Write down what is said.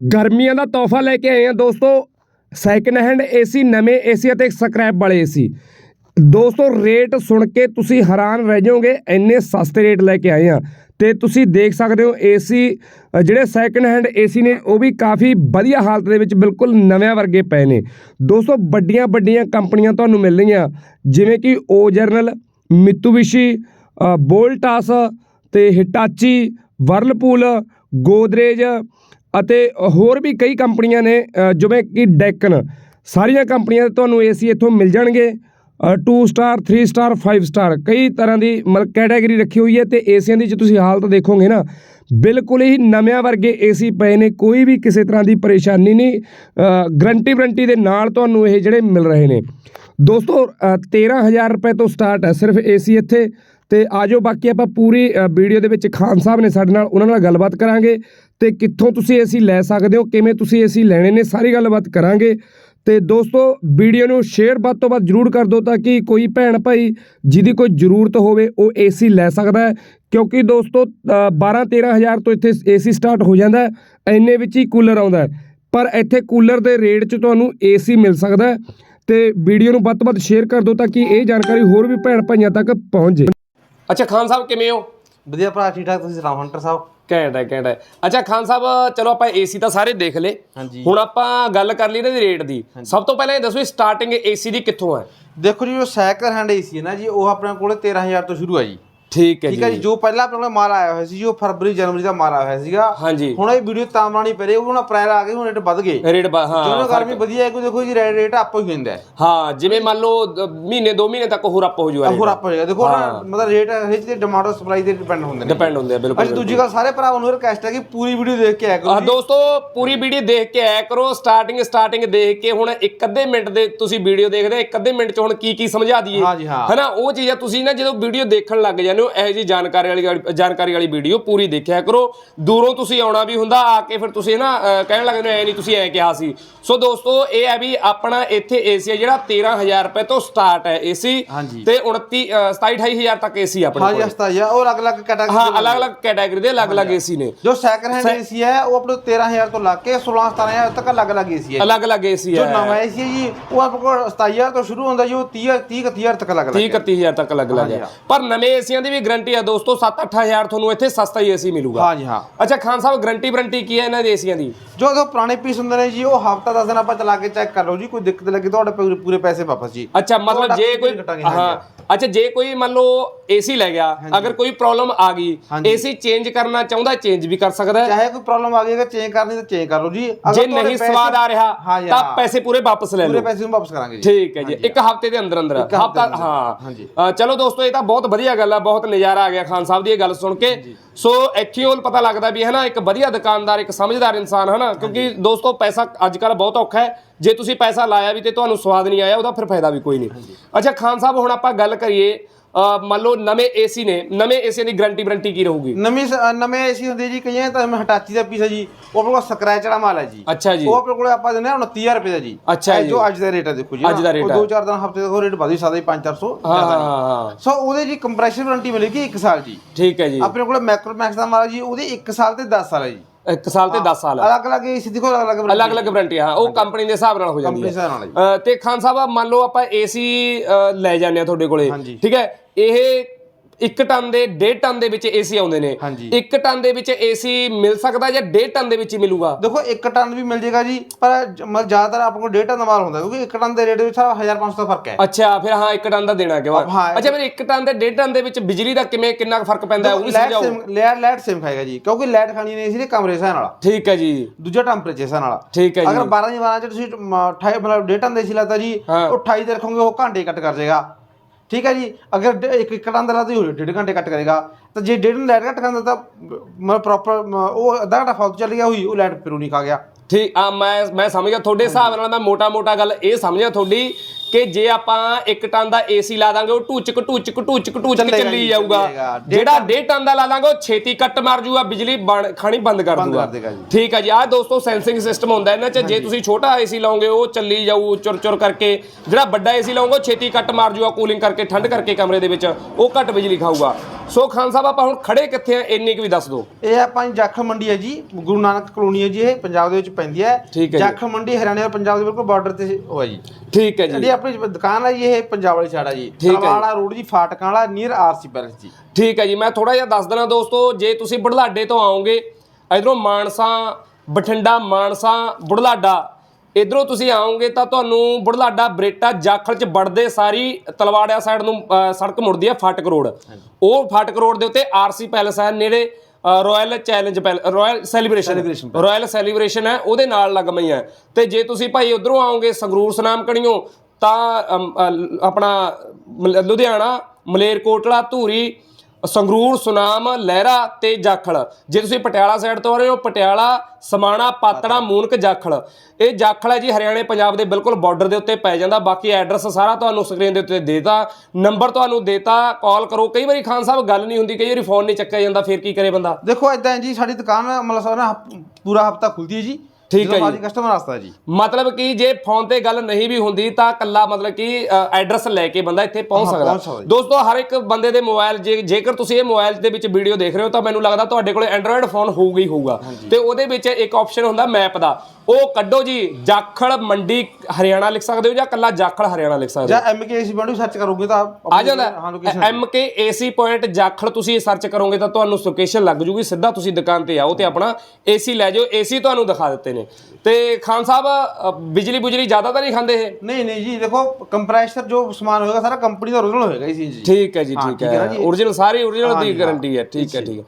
ਗਰਮੀਆਂ ਦਾ ਤੋਹਫਾ ਲੈ ਕੇ ਆਏ ਆ ਦੋਸਤੋ। ਸੈਕਿੰਡ ਹੈਂਡ ਏਸੀ ਨਵੇਂ ਏਸੀ ਅਤੇ ਸਕ੍ਰੈਪ ਵਾਲੇ ਏਸੀ ਦੋਸਤੋ ਰੇਟ ਸੁਣ ਕੇ ਤੁਸੀਂ ਹੈਰਾਨ ਰਹਿ ਜਾਓਗੇ, ਇੰਨੇ ਸਸਤੇ ਰੇਟ ਲੈ ਕੇ ਆਏ ਆ ਤੇ ਤੁਸੀਂ ਦੇਖ ਸਕਦੇ ਹੋ ਏਸੀ ਜਿਹੜੇ ਸੈਕਿੰਡ ਹੈਂਡ ਏਸੀ ਨੇ, ਉਹ ਵੀ ਕਾਫੀ ਵਧੀਆ ਹਾਲਤ ਦੇ ਵਿੱਚ ਬਿਲਕੁਲ ਨਵਿਆਂ ਵਰਗੇ ਪਏ ਨੇ। ਦੋਸਤੋ, ਵੱਡੀਆਂ ਵੱਡੀਆਂ ਕੰਪਨੀਆਂ ਤੁਹਾਨੂੰ ਮਿਲ ਰਹੀਆਂ। ਜਿਵੇਂ ਕਿ ਓ ਜਰਨਲ ਮਿਤੂਬਿਸ਼ੀ ਬੋਲਟਾਸ ਤੇ ਹਿਟਾਚੀ ਵਰਲਪੂਲ ਗੋਦਰੇਜ ਅਤੇ ਹੋਰ ਵੀ ਕਈ ਕੰਪਨੀਆਂ ਨੇ ਜਿਵੇਂ ਕਿ ਡੈਕਨ ਸਾਰੀਆਂ ਕੰਪਨੀਆਂ ਦੇ ਤੁਹਾਨੂੰ ਏਸੀ ਇੱਥੋਂ ਮਿਲ ਜਾਣਗੇ। 2 ਸਟਾਰ 3 ਸਟਾਰ 5 ਸਟਾਰ ਕਈ ਤਰ੍ਹਾਂ ਦੀ ਮਤਲਬ ਕੈਟਾਗਰੀ ਰੱਖੀ ਹੋਈ ਹੈ ਤੇ ਏਸੀਆਂ ਦੀ ਜੇ ਤੁਸੀਂ ਹਾਲਤ ਦੇਖੋਗੇ ਨਾ ਬਿਲਕੁਲ ਹੀ ਨਵਿਆਂ ਵਰਗੇ ਏਸੀ ਪਏ ਨੇ ਕੋਈ ਵੀ ਕਿਸੇ ਤਰ੍ਹਾਂ ਦੀ ਪਰੇਸ਼ਾਨੀ ਨਹੀਂ। ਗਰੰਟੀ ਵਾਰੰਟੀ ਦੇ ਨਾਲ ਤੁਹਾਨੂੰ ਇਹ ਜਿਹੜੇ ਮਿਲ ਰਹੇ ਨੇ। ਦੋਸਤੋ ਅ, 13000 ਰੁਪਏ ਤੋਂ ਸਟਾਰਟ ਹੈ ਸਿਰਫ ਏਸੀ ਇੱਥੇ। ਤੇ ਆਜੋ ਬਾਕੀ ਆਪਾਂ ਪੂਰੀ ਵੀਡੀਓ ਦੇ ਵਿੱਚ ਖਾਨ ਸਾਹਿਬ ਨੇ ਸਾਡੇ ਨਾਲ ਉਹਨਾਂ ਨਾਲ ਗੱਲਬਾਤ ਕਰਾਂਗੇ। ਤੇ ਕਿੱਥੋਂ ਤੁਸੀਂ ਏਸੀ ਲੈ ਸਕਦੇ ਹੋ ਕਿਵੇਂ ਤੁਸੀਂ ਏਸੀ ਲੈਣੇ ਨੇ ਸਾਰੀ ਗੱਲਬਾਤ ਕਰਾਂਗੇ। ਤੇ ਦੋਸਤੋ ਵੀਡੀਓ ਨੂੰ ਸ਼ੇਅਰ ਵੱਧ ਤੋਂ ਵੱਧ ਜਰੂਰ ਕਰ ਦਿਓ ਤਾਂ ਕਿ ਕੋਈ ਭੈਣ ਭਾਈ ਜਿਹਦੀ ਕੋਈ ਜ਼ਰੂਰਤ ਹੋਵੇ ਉਹ ਏਸੀ ਲੈ ਸਕਦਾ ਹੈ। ਕਿਉਂਕਿ ਦੋਸਤੋ 12 13000 ਤੋਂ ਇੱਥੇ ਏਸੀ ਸਟਾਰਟ ਹੋ ਜਾਂਦਾ ਹੈ ਇੰਨੇ ਵਿੱਚ ਹੀ ਕੂਲਰ ਆਉਂਦਾ ਪਰ ਇੱਥੇ ਕੂਲਰ ਦੇ ਰੇਟ 'ਚ ਤੁਹਾਨੂੰ ਏਸੀ ਮਿਲ ਸਕਦਾ ਹੈ। ਤੇ ਵੀਡੀਓ ਨੂੰ ਵੱਧ ਤੋਂ ਵੱਧ ਸ਼ੇਅਰ ਕਰ ਦਿਓ ਤਾਂ ਕਿ ਇਹ ਜਾਣਕਾਰੀ ਹੋਰ ਵੀ ਭੈਣ ਭਾਈਆਂ ਤੱਕ ਪਹੁੰਚ। ਜੇ ਅੱਛਾ ਖਾਨ ਸਾਹਿਬ ਕਿਵੇਂ ਹੋ? ਵਧੀਆ ਭਰਾ ਠੀਕ ਠਾਕ ਤੁਸੀਂ ਸੁਣਾਓ ਹੰਟਰ ਸਾਹਿਬ? ਘੈਂਟ ਹੈ ਘੈਂਟ ਹੈ। ਅੱਛਾ ਖਾਨ ਸਾਹਿਬ ਚਲੋ ਆਪਾਂ ਏਸੀ ਤਾਂ ਸਾਰੇ ਦੇਖ ਲਏ। ਹਾਂਜੀ। ਹੁਣ ਆਪਾਂ ਗੱਲ ਕਰ ਲਈ ਇਹਨਾਂ ਦੇ। ਰੇਟ ਦੀ ਸਭ ਤੋਂ ਪਹਿਲਾਂ ਇਹ ਦੱਸੋ ਸਟਾਰਟਿੰਗ ਏਸੀ ਦੀ ਕਿੱਥੋਂ ਹੈ? ਦੇਖੋ ਜੀ ਜੋ ਸੈਕੰਡ ਹੈਂਡ ਏਸੀ ਹੈ ਨਾ ਜੀ ਉਹ ਆਪਣੇ ਕੋਲੇ 13000 ਤੋਂ ਸ਼ੁਰੂ ਹੈ ਜੀ। ਠੀਕ ਹੈ ਠੀਕ ਹੈ ਜੀ ਜੋ। ਪਹਿਲਾਂ ਆਪਣੇ ਕੋਲੇ ਮਾਲ ਆਇਆ ਹੋਇਆ ਸੀ ਜੋ ਫਰਵਰੀ ਜਨਵਰੀ ਦਾ ਮਾਲ ਆਇਆ ਹੋਇਆ ਸੀਗਾ। ਹਾਂਜੀ। ਹੁਣ ਇਹ ਵੀਡੀਓ ਤਾਂ ਬਣਾਣੀ ਪੈ ਰਹੀ ਹੁਣ ਅਪ੍ਰੈਲ ਆ ਗਏ ਹੁਣ ਰੇਟ ਵੱਧ ਗਏ। ਰੇਟ ਬਾ- ਜਦੋਂ ਹਾਂ ਗਰਮੀ ਵਧੀਆ ਹੈ ਕੋਈ ਦੇਖੋ ਜੀ ਰੇਟ ਆਪੋ ਹੀ ਹੁੰਦਾ ਹੈ। ਹਾਂ ਜਿਵੇਂ ਮੰਨ ਲਓ ਮਹੀਨੇ ਦੋ ਮਹੀਨੇ ਤੱਕ ਹੋਰ ਅਪ ਹੋ ਜੂਗਾ ਹੋਰ ਆਪੋ ਹੋਏਗਾ ਦੇਖੋ ਨਾ ਮਤਲਬ ਰੇਟ ਹਰੇਕ ਤੇ ਡਿਮਾਂਡ ਔਰ ਸਪਲਾਈ ਤੇ ਡਿਪੈਂਡ ਹੁੰਦੇ ਨੇ। ਡਿਪੈਂਡ ਹੁੰਦੇ ਆ ਬਿਲਕੁਲ ਅੱਛਾ ਦੂਜੀ ਗੱਲ ਸਾਰੇ ਭਰਾਵਾਂ ਨੂੰ ਰਿਕਵੈਸਟ ਹੈ ਕਿ ਪੂਰੀ ਵੀਡੀਓ ਦੇਖ ਕੇ ਆਇਆ ਕਰੋ ਆ ਦੋਸਤੋ ਪੂਰੀ ਵੀਡੀਓ ਦੇਖ ਕੇ ਆਇਆ ਕਰੋ। ਸਟਾਰਟਿੰਗ ਸਟਾਰਟਿੰਗ ਦੇਖ ਕੇ ਹੁਣ ਇੱਕ ਅੱਧੇ ਮਿੰਟ ਦੇ ਤੁਸੀਂ ਵੀਡੀਓ ਦੇਖਦੇ ਇੱਕ ਅੱਧੇ ਮਿੰਟ ਚ ਹੁਣ ਕੀ ਕੀ ਸਮਝਾ ਦਈਏ। ਹਾਂਜੀ, ਹਾਂ। ਹਨਾ ਉਹ ਚੀਜ਼ਾਂ ਤੁਸੀਂ ਨਾ ਜਦੋਂ ਵੀਡੀਓ ਦੇਖਣ ਲੱਗ ਜਾਂਦੇ ਹੋ ਇਹੋ ਜੀ ਜਾਣਕਾਰੀ ਵਾਲੀ ਜਾਣਕਾਰੀ ਵਾਲੀ ਵੀਡੀਓ ਪੂਰੀ ਦੇਖਿਆ ਕਰੋ। ਦੂਰੋਂ ਤੁਸੀਂ ਆਉਣਾ ਵੀ ਹੁੰਦਾ ਆ ਕੇ ਫਿਰ ਤੁਸੀਂ ਨਾ ਕਹਿਣ ਲੱਗਦੇ ਹੋ ਐ ਨਹੀਂ ਤੁਸੀਂ ਐ ਕਿਹਾ ਸੀ। ਸੋ ਦੋਸਤੋ ਇਹ ਹੈ ਵੀ ਆਪਣਾ ਇੱਥੇ ਏਸੀ ਹੈ ਜਿਹੜਾ 13000 ਰੁਪਏ ਤੋਂ ਸਟਾਰਟ ਹੈ ਏਸੀ। ਤੇ 29 27 28000 ਤੱਕ ਏਸੀ ਆਪਣੇ ਕੋਲ। ਹਸਤਾ ਜੀ ਔਰ ਅਲੱਗ-ਅਲੱਗ ਕੈਟਾਗਰੀ ਹਾਂ ਅਲੱਗ-ਅਲੱਗ ਕੈਟਾਗਰੀ ਦੇ ਅਲੱਗ-ਅਲੱਗ ਏਸੀ ਨੇ। ਜੋ ਸੈਕੰਡ ਹੈਂਡ ਏਸੀ ਹੈ ਉਹ ਆਪਣੇ 13000 ਤੋਂ ਲੱਗ ਕੇ 16 17000 ਤੱਕ ਅਲੱਗ-ਅਲੱਗ ਏਸੀ ਹੈ ਅਲੱਗ-ਅਲੱਗ ਏਸੀ ਜੋ ਹੈ। ਨਵਾਂ ਏਸੀ ਹੈ ਜੀ ਉਹ ਆਪਣੇ ਕੋਲ 27000 ਤੋਂ ਸ਼ੁਰੂ ਹੁੰਦਾ ਜੀ ਉਹ 30 30 31000 ਤੱਕ ਅਲੱਗ-ਅਲੱਗ 30 31000 ਤੱਕ ਲੱਗ ਲੱਗ ਹੈ। ਪਰ ਨਵੇਂ ਏਸੀਆਂ ਦੀ ਵੀ ਗਾਰੰਟੀ ਹੈ ਦੋਸਤੋ 7-8000 ਤੁਹਾਨੂੰ ਇੱਥੇ ਸਸਤਾ ਹੀ ਏਸੀ ਮਿਲੂਗਾ। ਹਾਂਜੀ ਹਾਂ। ਅੱਛਾ ਖਾਨ ਸਾਹਿਬ ਗਾਰੰਟੀ ਵਾਰੰਟੀ ਕੀ ਹੈ ਇਹਨਾਂ ਦੇ ਏਸੀਆਂ ਦੀ? ਜੋ ਜੋ ਪੁਰਾਣੇ ਪੀਸ ਹੁੰਦੇ ਨੇ ਜੀ ਉਹ ਹਫਤਾ 10 ਦਿਨ ਆਪਾਂ ਚਲਾ ਕੇ ਚੈੱਕ ਕਰ ਲਓ ਜੀ ਕੋਈ ਦਿੱਕਤ ਲੱਗੇ ਤੁਹਾਡੇ ਪੂਰੇ- ਪੂਰੇ ਪੈਸੇ ਵਾਪਸ ਜੀ। ਅੱਛਾ ਮਤਲਬ ਜੇ ਕੋਈ ਹਾਂ ਅੱਛਾ ਜੇ ਕੋਈ ਮੰਨ ਲਓ ਏਸੀ ਲੈ ਗਿਆ ਅਗਰ ਕੋਈ ਪ੍ਰੋਬਲਮ ਆ ਗਈ। ਏਸੀ ਚੇਂਜ ਕਰਨਾ ਚਾਹੁੰਦਾ ਚੇਂਜ ਵੀ ਕਰ ਸਕਦਾ ਹੈ। ਚਾਹੇ ਕੋਈ ਪ੍ਰੋਬਲਮ ਆ ਗਈ ਅਗਰ ਚੇਂਜ ਕਰਨੀ ਤਾਂ ਚੇਂਜ ਕਰ ਲਓ ਜੀ। ਜੇ ਨਹੀਂ ਪੈਸੇ- ਸਵਾਦ ਆ ਰਿਹਾ ਤਾਂ। ਪੈਸੇ ਪੂਰੇ ਵਾਪਸ ਲੈ ਪੂਰੇ ਲਓ। ਪੈਸੇ ਨੂੰ ਵਾਪਸ ਕਰਾਂਗੇ ਜੀ। ਠੀਕ ਹੈ ਜੀ। ਇੱਕ ਹਫ਼ਤੇ ਦੇ ਅੰਦਰ ਅੰਦਰ। ਹਫ਼ਤੇ। ਹਾਂ। ਚਲੋ ਦੋਸਤੋ ਇਹ ਤਾਂ ਬਹੁਤ ਵਧੀਆ ਗੱਲ ਆ ਬਹੁਤ ਨਜ਼ਾਰਾ ਆ ਗਿਆ ਖਾਨ ਸਾਹਿਬ ਦੀ ਇਹ ਗੱਲ ਸੁਣ ਕੇ। ਸੋ ਐਕਚੁਅਲ ਪਤਾ ਲੱਗਦਾ ਵੀ ਹੈ ਨਾ ਇੱਕ ਵਧੀਆ ਦੁਕਾਨਦਾਰ ਇੱਕ ਸਮਝਦਾਰ ਇਨਸਾਨ ਹੈ ਨਾ ਕਿਉਂਕਿ ਦੋਸਤੋ ਪੈਸਾ ਅੱਜ ਕੱਲ ਬਹੁਤ ਔਖਾ ਹੈ। ਜੇ ਤੁਸੀਂ ਪੈਸਾ ਲਾਇਆ ਵੀ ਤੇ ਤੁਹਾਨੂੰ ਸਵਾਦ ਨਹੀਂ ਆਇਆ ਉਹਦਾ ਫਿਰ ਫਾਇਦਾ ਵੀ ਕੋਈ ਨਹੀਂ। ਅੱਛਾ ਖਾਨ ਸਾਹਿਬ ਹੁਣ ਆਪਾਂ ਗੱਲ ਕਰੀਏ ਮੰਨ ਲਓ ਨਵੇਂ ਏਸੀ ਨੇ ਨਵੇਂ ਏਸੀ ਦੀ ਗਾਰੰਟੀ ਵਾਰੰਟੀ ਕੀ ਰਹੂਗੀ? ਨਵੇਂ ਨਵੇਂ ਏਸੀ ਹੁੰਦੇ ਜੀ ਕਈਆਂ ਤਾਂ ਮੈਂ ਹਟਾਚੀ ਦਾ ਪੀਸ ਹੈ ਜੀ ਉਹ ਆਪਣੇ ਕੋਲ ਸਕ੍ਰੈਚ ਵਾਲਾ ਮਾਲ ਹੈ ਜੀ। ਅੱਛਾ ਜੀ। ਉਹ ਆਪਣੇ ਕੋਲੇ ਆਪਾਂ ਦਿੰਦੇ ਹਾਂ 29000 ਰੁਪਏ ਦਾ ਜੀ। ਅੱਛਾ ਜੀ। ਜੋ ਅੱਜ ਦਾ ਰੇਟ ਹੈ ਦੇਖੋ ਜੀ ਅੱਜ ਦਾ ਹੈ। ਦੋ ਚਾਰ ਦਿਨ ਹਫ਼ਤੇ ਦਾ ਰੇਟ ਵਧੀ ਸਕਦਾ ਜੀ 5-400 ਹਾਂ ਹਾਂ ਹਾਂ ਹਾਂ। ਸੋ ਉਹਦੇ ਜੀ ਕੰਪਰੈਸ਼ਨ ਵਾਰੰਟੀ ਮਿਲੇਗੀ 1 ਸਾਲ ਜੀ। ਠੀਕ ਹੈ ਜੀ। ਆਪਣੇ ਕੋਲੇ ਮੈਕਰੋਮੈਕਸ ਦਾ ਮਾਲ ਹੈ ਜੀ ਉਹਦੇ 1 ਸਾਲ ਤੇ 10 ਸਾਲ ਹੈ ਜੀ। ਇੱਕ ਸਾਲ ਤੇ 10 ਸਾਲ। ਅਲੱਗ-ਅਲੱਗ ਏਸੀ ਦੇਖੋ ਅਲੱਗ-ਅਲੱਗ ਅਲੱਗ-ਅਲੱਗ ਵਾਰੰਟੀ ਹਾਂ। ਉਹ ਕੰਪਨੀ ਦੇ ਹਿਸਾਬ ਨਾਲ ਹੋ ਜਾਂਦੀ ਹੈ। ਤੇ ਖਾਨ ਸਾਹਿਬ ਮੰਨ ਲਓ ਆਪਾਂ ਏਸੀ ਲੈ ਜਾਂਦੇ ਆ ਤੁਹਾਡੇ ਕੋਲੇ। ਠੀਕ ਹੈ? ਇਹ 1 ਟਨ ਦੇ 1.5 ਟਨ ਦੇ ਵਿੱਚ ਏਸੀ ਆਉਂਦੇ ਨੇ। ਹਾਂਜੀ। 1 ਟਨ ਦੇ ਵਿੱਚ ਏਸੀ ਮਿਲ ਸਕਦਾ ਜਾਂ 1.5 ਟਨ ਦੇ ਵਿੱਚ ਹੀ ਮਿਲੂਗਾ? ਦੇਖੋ 1 ਟਨ ਵੀ ਮਿਲ ਜੇਗਾ ਜੀ ਪਰ ਮਤਲਬ ਜ਼ਿਆਦਾਤਰ ਆਪਣੇ ਕੋਲ 1.5 ਟਨ ਦਾ ਮਾਲ ਹੁੰਦਾ ਕਿਉਂਕਿ 1 ਟਨ ਦੇ ਰੇਟ ਵਿੱਚ ਸਾਰਾ 1500 ਦਾ ਫ਼ਰਕ ਹੈ। ਅੱਛਾ ਫਿਰ ਹਾਂ 1 ਟਨ ਦਾ ਦੇਣਾ ਕਿਉਂ। ਅੱਛਾ ਫਿਰ 1 ਟਨ ਤੇ 1.5 ਟਨ ਦੇ ਵਿੱਚ ਬਿਜਲੀ ਦਾ ਕਿਵੇਂ ਕਿੰਨਾ ਫ਼ਰਕ ਪੈਂਦਾ ਉਹ ਵੀ ਸਮਝਾਓ। ਸੇਮ ਲੈਟ ਲੈਟ ਸੇਮ ਖਾਏਗਾ ਜੀ ਕਿਉਂਕਿ ਲੈਟ ਖਾਣੀ ਨੇ ਇਸ ਕਮਰੇ ਹਿਸਾਬ ਨਾਲ ਠੀਕ ਹੈ ਜੀ। ਦੂਜਾ ਟੈਂਪਰੇਚਰ ਹਿਸਾਬ ਨਾਲ ਠੀਕ ਹੈ ਅਗਰ ਜੀ 12 ਦੀ 12 ਚ ਤੁਸੀਂ 28 ਮਤਲਬ 1.5 ਟਨ ਦੇ ਸੀ ਲਾਤਾ ਜੀ। ਉਹ 28 ਦੇ ਰੱਖੋਗੇ ਉਹ ਘੰਟੇ ਕੱਟ ਕਰ ਜਾਏਗਾ ਠੀਕ ਹੈ ਜੀ? ਅਗਰ ਡ- ਇੱਕ ਇੱਕ ਟਨ ਦਾ ਲਾਤਾ ਡੇਢ ਘੰਟੇ ਕੱਟ ਕਰੇਗਾ, ਤਾਂ ਜੇ ਡੇਢ ਨੂੰ ਲਾਈਟ ਕੱਟ ਖਾਂਦਾ ਤਾਂ, ਮਤਲਬ ਪ੍ਰੋਪਰ ਉਹ ਅੱਧਾ ਘੰਟਾ ਫਾਲਤੂ ਚੱਲ ਗਿਆ ਹੋਈ ਉਹ ਲਾਈਟ ਫਿਰ ਨਹੀਂ ਖਾ ਗਿਆ। ਠੀਕ, ਆ ਮੈਂ ਮੈਂ ਸਮਝ ਗਿਆ ਤੁਹਾਡੇ ਹਿਸਾਬ ਨਾਲ, ਮੈਂ ਮੋਟਾ ਮੋਟਾ ਗੱਲ ਇਹ ਸਮਝਿਆ ਤੁਹਾਡੀ ਕਿ ਜੇ ਆਪਾਂ 1 ਟਨ ਦਾ ਏਸੀ ਲਾ ਦਾਂਗੇ ਉਹ ਟੂਚਕ ਟੂਚਕ ਟੂਚਕ ਟੂਚਕ ਚੱਲੀ ਜਾਊਗਾ। ਜਿਹੜਾ 1.5 ਟਨ ਦਾ ਲਾ ਦਾਂਗੇ ਉਹ ਛੇਤੀ ਕੱਟ ਮਾਰ ਜੂਗਾ ਬਿਜਲੀ ਖਾਣੀ ਬੰਦ ਕਰ ਦੂਗਾ। ਠੀਕ ਹੈ ਜੀ ਆਹ ਦੋਸਤੋ ਸੈਂਸਿੰਗ ਸਿਸਟਮ ਹੁੰਦਾ ਇਹਨਾਂ 'ਚ। ਜੇ ਤੁਸੀਂ ਛੋਟਾ ਏਸੀ ਲਾਓਗੇ ਉਹ ਚੱਲੀ ਜਾਊ ਚੁਰ ਚੁਰ ਕਰਕੇ। ਜਿਹੜਾ ਵੱਡਾ ਏਸੀ ਲਾਓਗੇ ਉਹ ਛੇਤੀ ਕੱਟ ਮਾਰ ਜੂਗਾ ਕੂਲਿੰਗ ਕਰਕੇ ਠੰਡ ਕਰਕੇ ਕਮਰੇ ਦੇ ਵਿੱਚ ਉਹ ਘੱਟ ਬਿਜਲੀ ਖਾਊਗਾ। ਸੋ ਖਾਨ ਸਾਹਿਬ ਆਪਾਂ ਹੁਣ ਖੜੇ ਕਿੱਥੇ ਆ? ਇੰਨੀ ਕੁ ਵੀ ਦੱਸ ਦਿਓ। ਇਹ ਆਪਾਂ ਜੀ ਜਾਖਲ ਮੰਡੀ ਹੈ ਜੀ ਗੁਰੂ ਨਾਨਕ ਕਲੋਨੀ ਹੈ ਜੀ ਇਹ ਪੰਜਾਬ ਦੇ ਵਿੱਚ ਪੈਂਦੀ ਹੈ। ਠੀਕ ਹੈ ਜੀ। ਜਾਖਲ ਮੰਡੀ ਹਰਿਆਣਾ ਔਰ ਪੰਜਾਬ ਦੇ ਬਿਲਕੁਲ ਬਾਰਡਰ ਤੇ ਉਹ ਹੈ ਜੀ। ਠੀਕ ਹੈ ਜੀ। ਜਿਹੜੀ ਆਪਣੀ ਦੁਕਾਨ ਹੈ ਜੀ ਇਹ ਪੰਜਾਬ ਵਾਲੀ ਹੈ ਜੀ। ਠੀਕ ਹੈ ਜੀ। ਤਲਵਾੜਾ ਰੋਡ ਜੀ ਫਾਟਕਾਂ ਵਾਲਾ ਨੀਅਰ ਆਰਸੀ ਪੈਲਸ ਜੀ। ਠੀਕ ਹੈ ਜੀ ਮੈਂ ਥੋੜਾ ਜਿਹਾ ਦੱਸ ਦੇਣਾ ਦੋਸਤੋ ਜੇ ਤੁਸੀਂ ਬੁਢਲਾਡੇ ਤੋਂ ਆਓਗੇ ਇਧਰੋਂ ਮਾਨਸਾ ਬਠਿੰਡਾ ਮਾਨਸਾ ਬੁਢਲਾਡਾ ਇਧਰੋਂ ਤੁਸੀਂ ਆਓਗੇ ਤਾਂ ਤੁਹਾਨੂੰ ਬੁਢਲਾਡਾ ਬਰੇਟਾ ਜਾਖਲ ਚ ਵੜਦੇ ਸਾਰੀ ਤਲਵਾੜਿਆ ਸਾਈਡ ਨੂੰ ਸੜਕ ਮੁੜਦੀ ਹੈ ਫਾਟਕ ਰੋਡ। ਉਹ ਫਾਟਕ ਰੋਡ ਦੇ ਉੱਤੇ ਆਰਸੀ ਪੈਲਸ ਹੈ ਨੇੜੇ royal challenge royal celebration royal celebration ਹੈ। ਉਹਦੇ ਨਾਲ ਲੱਗਮਈ ਹੈ। ਤੇ ਜੇ ਤੁਸੀਂ ਭਾਈ ਉਧਰੋਂ ਆਓਗੇ ਸੰਗਰੂਰ ਸੁਨਾਮ ਕਣੀਓ ਤਾਂ ਆਪਣਾ ਲੁਧਿਆਣਾ ਮਲੇਰਕੋਟਲਾ ਧੂਰੀ ਸੰਗਰੂਰ ਸੁਨਾਮ ਲਹਿਰਾ ਤੇ ਜਾਖਲ। ਜੇ ਤੁਸੀਂ ਪਟਿਆਲਾ ਸਾਈਡ ਤੋਂ ਆ ਰਹੇ ਹੋ ਪਟਿਆਲਾ ਸਮਾਣਾ ਪਾਤੜਾ ਮੂਨਕ ਜਾਖਲ। ਇਹ ਜਾਖਲ ਹੈ ਜੀ ਹਰਿਆਣੇ ਪੰਜਾਬ ਦੇ ਬਿਲਕੁਲ ਬਾਰਡਰ ਦੇ ਉੱਤੇ ਪੈ ਜਾਂਦਾ। ਬਾਕੀ ਐਡਰੈਸ ਸਾਰਾ ਤੁਹਾਨੂੰ ਸਕਰੀਨ ਦੇ ਉੱਤੇ ਦੇਤਾ। ਨੰਬਰ ਤੁਹਾਨੂੰ ਦੇਤਾ ਕਾਲ ਕਰੋ। ਕਈ ਵਾਰੀ ਖਾਨ ਸਾਹਿਬ ਗੱਲ ਨਹੀਂ ਹੁੰਦੀ ਕਈ ਵਾਰੀ ਫੋਨ ਨਹੀਂ ਚੱਕਿਆ ਜਾਂਦਾ ਫਿਰ ਕੀ ਕਰੇ ਬੰਦਾ? ਦੇਖੋ ਇਦਾਂ ਜੀ ਸਾਡੀ ਦੁਕਾਨ ਮਤਲਬ ਸਾ ਨਾ ਹਫ- ਪੂਰਾ ਹਫਤਾ ਖੁੱਲਦੀ ਹੈ ਜੀ। ਠੀਕ ਹੈ ਜੀ। ਕਸਟਮਰ ਆਸਤਾ ਜੀ। ਮਤਲਬ ਕਿ ਜੇ ਫੋਨ ਤੇ ਗੱਲ ਨਹੀਂ ਵੀ ਹੁੰਦੀ ਤਾਂ ਕੱਲਾ ਮਤਲਬ ਕਿ ਐਡਰੈਸ ਲੈ ਕੇ ਬੰਦਾ ਇੱਥੇ ਪਹੁੰਚ ਸਕਦਾ। ਦੋਸਤੋ ਹਰ ਇੱਕ ਬੰਦੇ ਦੇ ਮੋਬਾਈਲ ਜੇ ਜੇਕਰ ਤੁਸੀਂ ਇਹ ਮੋਬਾਈਲ ਦੇ ਵਿੱਚ ਵੀਡੀਓ ਦੇਖ ਰਹੇ ਹੋ ਤਾਂ ਮੈਨੂੰ ਲੱਗਦਾ ਤੁਹਾਡੇ ਕੋਲੇ ਐਂਡਰੋਇਡ ਫੋਨ ਹੋਊਗਾ ਹੀ ਹੋਊਗਾ। ਤੇ ਉਹਦੇ ਵਿੱਚ ਇੱਕ ਆਪਸ਼ਨ ਹੁੰਦਾ ਮੈਪ ਦਾ। ਉਹ ਕੱਢੋ ਜੀ ਜਾਖਲ ਮੰਡੀ ਹਰਿਆਣਾ ਲਿਖ ਸਕਦੇ ਹੋ ਜਾਂ ਕੱਲਾ ਜਾਖਲ ਹਰਿਆਣਾ ਲਿਖ ਸਕਦੇ ਹੋ? ਜਾਂ ਐਮਕੇਸੀ ਬੰਡੂ ਸਰਚ ਕਰੋਗੇ ਤਾਂ ਆ ਜਾਂਦਾ ਹਾਂ location M K AC point Jakhal ਤੁਸੀਂ ਸਰਚ ਕਰੋਗੇ ਤਾਂ ਤੁਹਾਨੂੰ ਲੋਕੇਸ਼ਨ ਲੱਗ ਜੂਗੀ ਸਿੱਧਾ ਤੁਸੀਂ ਦੁਕਾਨ ਤੇ ਆਓ ਤੇ ਆਪਣਾ ਏਸੀ ਲੈ ਜਾਓ। ਏਸੀ ਤੁਹਾਨੂੰ ਦਿਖਾ ਦਿੱਤੇ ਨੇ। ਤੇ ਖਾਨ ਸਾਹਿਬ ਅ, ਬਿਜਲੀ ਬੁਜਲੀ ਜ਼ਿਆਦਾ ਤਾਂ ਨਹੀਂ ਖਾਂਦੇ ਇਹ? ਨਹੀਂ ਨਹੀਂ ਜੀ ਦੇਖੋ ਕੰਪਰੈਸਰ ਜੋ ਸਮਾਨ ਹੋਏਗਾ ਸਾਰਾ ਕੰਪਨੀ ਦਾ ਓਰੀਜਨਲ ਹੋਏਗਾ ਇਸ ਚੀਜ਼ ਜੀ। ਠੀਕ ਹੈ ਜੀ ਹਾਂ, ਠੀਕ ਠੀਕ ਹੈ ਹੈ। ਨਾ ਜੀ। ਓਰੀਜਨਲ ਸਾਰੀ ਓਰੀਜਨਲ ਦੀ ਹਾਂ। ਗਾਰੰਟੀ ਹੈ। ਠੀਕ ਹੈ ਠੀਕ ਹੈ।